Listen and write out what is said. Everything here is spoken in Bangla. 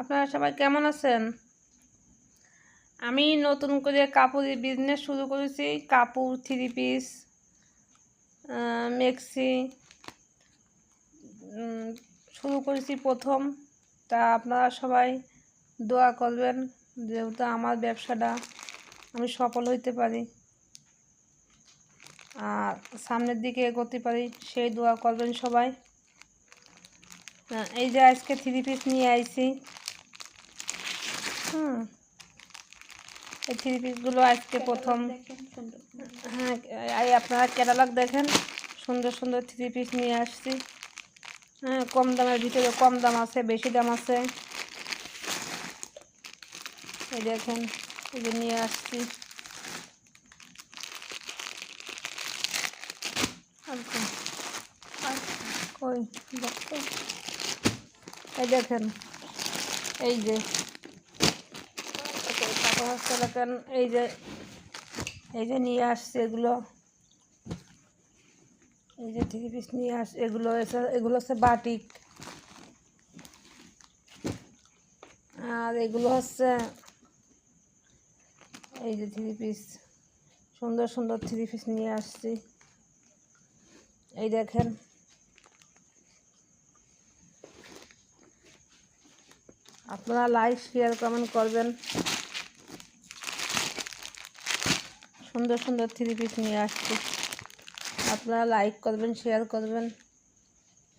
আপনারা সবাই কেমন আছেন? আমি নতুন করে কাপড়ের বিজনেস শুরু করেছি। কাপড় থ্রি পিস মেক্সি শুরু করেছি প্রথম। তা আপনারা সবাই দোয়া করবেন যেহেতু আমার ব্যবসাটা আমি সফল হইতে পারি। আর সামনের দিকে এগোতে পারি, সেই দোয়া করবেন সবাই। এই যে আজকে থ্রি পিস নিয়ে আইছি। হুম, এই থ্রি পিসগুলো আজকে প্রথম। হ্যাঁ আপনারা ক্যাটালগ দেখেন, সুন্দর সুন্দর থ্রি পিস নিয়ে আসছি। হ্যাঁ কম দামের ভিতরে কম দাম আছে, বেশি দাম আছে। এই দেখেন, এই যে নিয়ে আসছি। আচ্ছা কই? দেখো এই দেখেন, এই যে। দেখেন এই যে এই যে নিয়ে আসছে এগুলো। এই যে থ্রি পিস নিয়ে আস, এগুলো এগুলো হচ্ছে বাটিক। আর এগুলো হচ্ছে, এই যে থ্রি পিস। সুন্দর সুন্দর থ্রি পিস নিয়ে আসছি। এই দেখেন আপনারা লাইক শেয়ার কমেন্ট করবেন। সুন্দর সুন্দর থ্রি পিস নিয়ে আসছি। আপনারা লাইক করবেন শেয়ার করবেন।